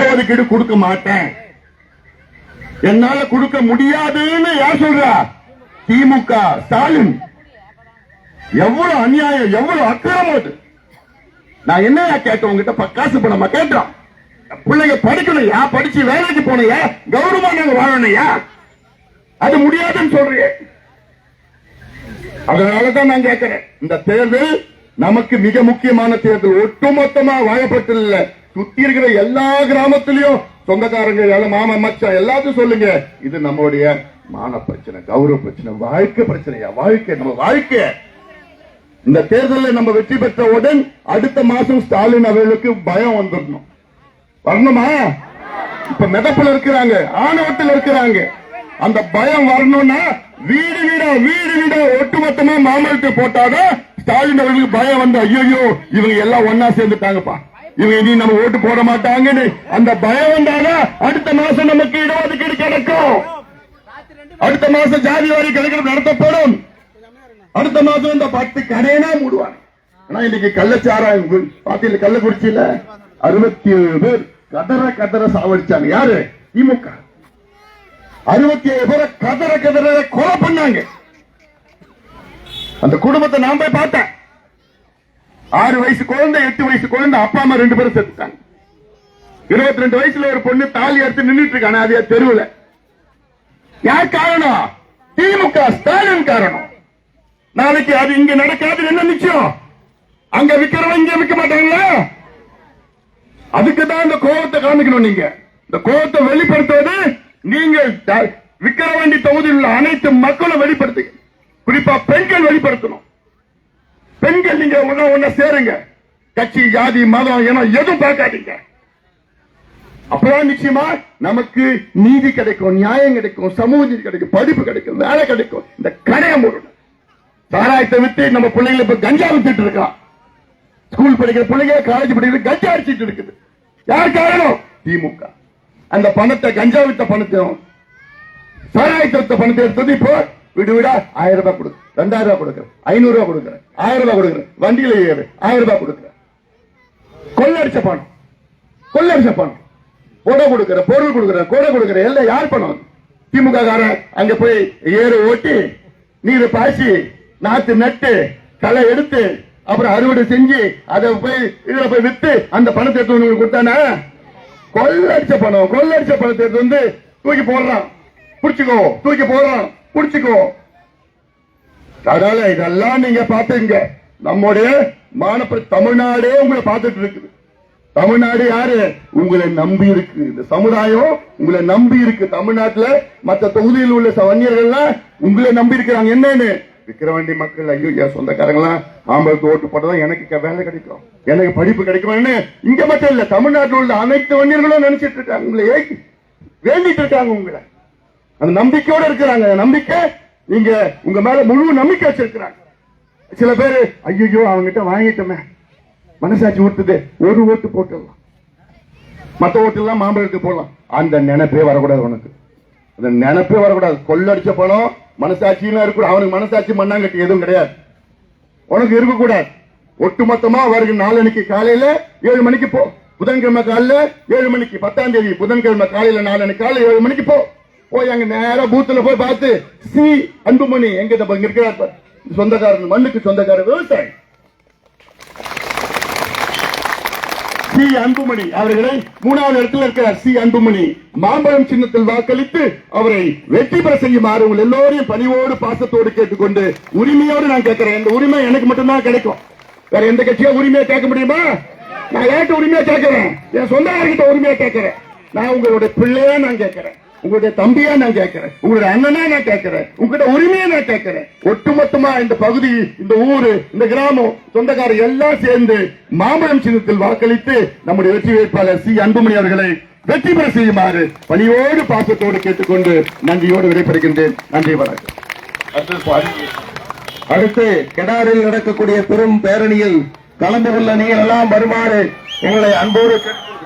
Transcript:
இடஒதுக்கீடு கொடுக்க மாட்டேன். என்னால கொடுக்க முடியாதுன்னு யார் சொல்றா? திமுக ஸ்டாலின். எவ்வளவு அநியாயம் எவ்வளவு அக்கிரமம் அது. நான் என்ன கேட்டேன்? உங்ககிட்ட ப- காசு பணமா கேட்டோம் பிள்ளைங்க படிக்கணும்யா படிச்சு வேலைக்கு போனையா கௌரவமா நாங்க வாழணும்யா? அது முடியாதுன்னு சொல்றீங்க அதனாலதான் நான் கேட்கிறேன் இந்த தேர்தல் நமக்கு மிக முக்கியமான தேர்தல். ஒட்டுமொத்தமா வாழப்பட்டில்ல சுத்தி இருக்கிற எல்லா கிராமத்திலயும் சொந்தக்காரங்க எல்லாம் மாமா மச்சான் எல்லாத்தையும் சொல்லுங்க. இது நம்மளுடைய மான பிரச்சனை கௌரவ பிரச்சனை வாழ்க்கை பிரச்சனையா? வாழ்க்கை நம்ம வாழ்க்கை. இந்த தேர்தலில் நம்ம வெற்றி பெற்றவுடன் அடுத்த மாசம் ஸ்டாலின் அவர்களுக்கு பயம் வந்துடணும். வரணுமா? இப்ப மிதப்புல இருக்கிறாங்க ஆணவத்தில் இருக்கிறாங்க. அந்த பயம் வரணும்னா வீடு வீடா வீடு வீடா ஒட்டுமொத்தமா மாமரத்தை போட்டாதான் ஸ்டாலின் அவர்களுக்கு பயம் வந்து ஐயோ இவங்க எல்லாம் ஒன்னா சேர்ந்துட்டாங்கப்பா. இவங்க இனி நம்ம ஓட்டு போட மாட்டாங்கன்னு அந்த பயம் வந்தாதான் அடுத்த மாசம் நமக்கு இடஒதுக்கீடு கிடைக்கும். அடுத்த மாசம் ஜாதி வாரி கணக்கெடுப்பு நடத்தப்படும். அடுத்த மாசம் இந்த பத்து கடையனா மூடுவாங்க. ஆனா இன்னைக்கு கள்ளச்சாராயம் கு- கள்ளக்குறிச்சியில அறுபத்தி ஏழு பேர் கதற கதற சாவடிச்சாங்க. யாரு? திமுக. அறுபத்தி ஏழு பேரை கதற கதற கொலை பண்ணாங்க. அந்த குடும்பத்தை நான் போய் பார்த்தேன். ஆறு வயசு குழந்தை எட்டு வயசு குழந்தை அப்பா அம்மா ரெண்டு பேரும் செத்துட்டாங்க. இருபத்தி ரெண்டு வயசுல ஒரு பொண்ணு தாலி எடுத்து நின்னுட்டு இருக்காங்க அதே தெருவில். யார் காரணம்? திமுக ஸ்டாலின் காரணம். நாளைக்கு அது இங்க நடக்காது என்ன நிச்சயம்? அங்க விக்கிறவன் இங்க விற்க மாட்டாங்களா? அதுக்கு தான் இந்த கோபத்தை காமிக்கணும் நீங்க. இந்த கோபத்தை வெளிப்படுத்துவது நீங்க விக்கிரவாண்டி தொகுதியில் உள்ள அனைத்து மக்களும் வெளிப்படுத்துங்க. குறிப்பா பெண்கள் வெளிப்படுத்தணும். பெண்கள் நீங்க ஒண்ணு ஒண்ணு சேருங்க. கட்சி ஜாதி மதம் என எதுவும் பார்க்காதீங்க. அப்பதான் நிச்சயமா நமக்கு நீதி கிடைக்கும் நியாயம் கிடைக்கும் சமூக நீதி கிடைக்கும் படிப்பு கிடைக்கும் வேலை கிடைக்கும். இந்த கடையை மூடணும். சாராயத்தை விட்டு நம்ம பிள்ளைங்களை இப்ப கஞ்சா வித்துட்டு இருக்கான். ஸ்கூல் படிக்கிற பிள்ளைங்க காலேஜ் படிக்கிற கஞ்சா அடிச்சிட்டு இருக்குது. யார் காரணம்? திமுக. அந்த பணத்தை கஞ்சா வித்த பணத்தையும் சாராயத்தை வித்த பணத்தை எடுத்தது இப்போ வீடு வீடா? ஆயிரம் ரூபாய் கொடுக்கு ரெண்டாயிரம் ரூபாய் கொடுக்குறேன். ஐநூறு ரூபாய் கொடுக்குறேன். ஆயிரம் ரூபாய் கொடுக்குறேன். வண்டியில ஏறு. ஆயிரம் ரூபாய் கொடுக்குறேன். கொள்ளடிச்ச பணம் கொள்ளடிச்ச பணம் கொடை கொடுக்குற பொருள் கொடுக்குற கொடை கொடுக்குற எல்லாம் யார் பணம் திமுக காரன் அங்க போய் ஏறு ஓட்டி நீர் பாய்ச்சி நாத்து நட்டு களை எடுத்து அப்புறம் அறுவடை செஞ்சு அதை போய் இதுல போய் வித்து அந்த பணத்தை எடுத்து உங்களுக்கு கொடுத்தானே? கொள்ளடிச்ச பணம் கொள்ளடிச்ச பணத்தை எடுத்து வந்து தூக்கி போடுறான். புடிச்சுக்கோ தூக்கி போறோம் புடிச்சுக்கோ. அதனால இதெல்லாம் நீங்க பாத்துங்க நம்முடைய மானப்ப தமிழ்நாடே உங்களை பார்த்துட்டு இருக்குது. தமிழ்நாடு யாரு? உங்களை நம்பி இருக்கு. இந்த சமுதாயம் உங்களை நம்பி இருக்கு. தமிழ்நாட்டுல மற்ற தொகுதியில் உள்ள வன்னியர்கள்லாம் உங்களை நம்பி இருக்கிறாங்க. என்னன்னு? விக்கிரவாண்டி மக்கள் ஐயோ என் சொந்தக்காரங்களாம் ஆம்பளுக்கு ஓட்டு போட்டதான் எனக்கு வேலை கிடைக்கும். எனக்கு படிப்பு கிடைக்கும்னு இங்க மட்டும் இல்ல தமிழ்நாட்டில் உள்ள அனைத்து வன்னியர்களும் நினைச்சிட்டு இருக்காங்க. உங்களை ஏக்கி வேண்டிட்டு இருக்காங்க உங்களை. அந்த நம்பிக்கையோட இருக்கிறாங்க. நம்பிக்கை நீங்க உங்க மேல முழு நம்பிக்கை வச்சிருக்கிறாங்க. சில பேர் ஐயோ அவங்ககிட்ட வாங்கிட்டோமே. மனசாட்சி ஓட்டுது ஒரு ஓட்டு போட்டுடலாம். மற்ற ஓட்டுலாம் மாம்பழத்துக்கு போடலாம். அந்த நினைப்பே வரக்கூடாது உனக்கு. அந்த நினைப்பே வரக்கூடாது. கொள்ளடிச்ச பணம் மனசாட்சியெல்லாம் இருக்கக்கூடாது அவனுக்கு மனசாட்சி மண்ணாங்கட்டி எதுவும் கிடையாது. உனக்கு இருக்கக்கூடாது. ஒட்டுமொத்தமா வருகிற நாலனைக்கு காலையில ஏழு மணிக்கு போ. புதன்கிழமை காலையில ஏழு மணிக்கு பத்தாம் தேதி புதன்கிழமை காலையில நாலனை காலையில ஏழு மணிக்கு போ. போய் அங்க நேரா பூத்துல போய் பார்த்து சி அன்புமணி எங்க இங்க இருக்கிறார் சொந்தக்காரன் மண்ணுக்கு சொந்தக்காரர் விவசாயி. சி அன்புமணி அவர்களை மூணாவது இடத்துல இருக்கிறார். சி அன்புமணி மாம்பழம் சின்னத்தில் வாக்களித்து அவரை வெற்றி பெற செய்யுமாறு உங்கள் எல்லோரையும் பணிவோடு பாசத்தோடு கேட்டுக்கொண்டு உரிமையோடு நான் கேட்கிறேன். இந்த உரிமை எனக்கு மட்டும்தான் கிடைக்கும். வேற எந்த கட்சியா உரிமையை கேட்க முடியுமா? நான் ஏற்ற உரிமையா கேட்கிறேன். என் சொந்தக்காரர்கிட்ட உரிமையா கேட்கிறேன். நான் உங்களுடைய பிள்ளையா நான் கேட்கிறேன். உங்களுடைய தம்பியா நான் கேட்கிறேன். உங்களுடைய அண்ணனா நான் கேட்கிறேன். உங்ககிட்ட உரிமையா நான் கேட்கிறேன். ஒட்டுமொத்தமா இந்த பகுதி இந்த ஊரு இந்த கிராமம் சொந்தக்காரர் எல்லாம் சேர்ந்து மாமரம் சின்னத்தில் வாக்களித்து நம்முடைய வெற்றி வேட்பாளர் சி. அன்புமணி அவர்களை வெற்றி பெற செய்யுமாறு பணியோடு பாசத்தோடு கேட்டுக்கொண்டு நன்றியோடு விடைபெறுகின்றேன். நன்றி வணக்கம். அடுத்து கெடாரில் நடக்கக்கூடிய பெரும் பேரணியில் கலந்து கொள்ள நீங்கள் எல்லாம் வருமாறு எங்களை அன்போடு கேட்டுக்கொள்கிறேன்